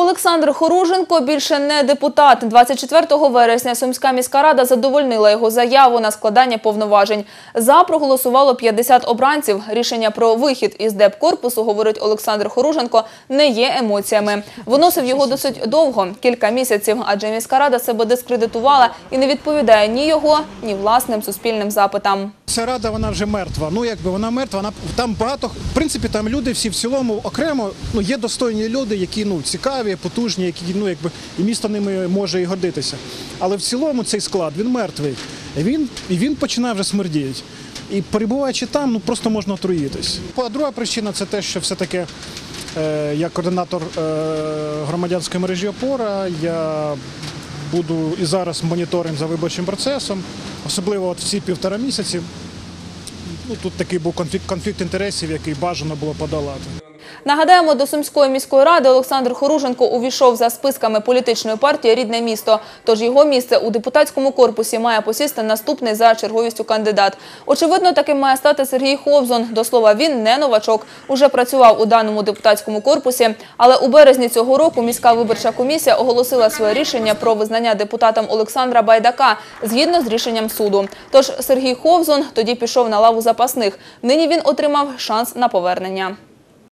Олександр Хоруженко більше не депутат. 24 вересня Сумська міська рада задовольнила його заяву на складання повноважень. За проголосувало 50 обранців. Рішення про вихід із депкорпусу, говорить Олександр Хоруженко, не є емоціями. Виносив його досить довго, кілька місяців, адже міська рада себе дискредитувала і не відповідає ні його, ні власним суспільним запитам. Ця рада вона вже мертва. Ну якби вона мертва. Вона там багато в принципі там люди всі в цілому окремо. Ну є достойні люди, які ну цікаві, потужні, які ну якби і місто ними може і гордитися. Але в цілому цей склад він мертвий. Він і він починає вже смердіти. І перебуваючи там, ну просто можна отруїтись. А друга причина це те, що все-таки е, я координатор е, громадянської мережі опора. Я буду і зараз моніторинг за виборчим процесом, особливо от всі півтора місяці. Ну, тут такий був конфлікт, конфлікт інтересів, який бажано було подолати. Нагадаємо, до Сумської міської ради Олександр Хоруженко увійшов за списками політичної партії «Рідне місто». Тож його місце у депутатському корпусі має посісти наступний за черговістю кандидат. Очевидно, таким має стати Сергій Ховзон. До слова, він не новачок. Уже працював у даному депутатському корпусі. Але у березні цього року міська виборча комісія оголосила своє рішення про визнання депутатом Олександра Байдака згідно з рішенням суду. Тож Сергій Ховзон тоді пішов на лаву запасних. Нині він отримав шанс на повернення.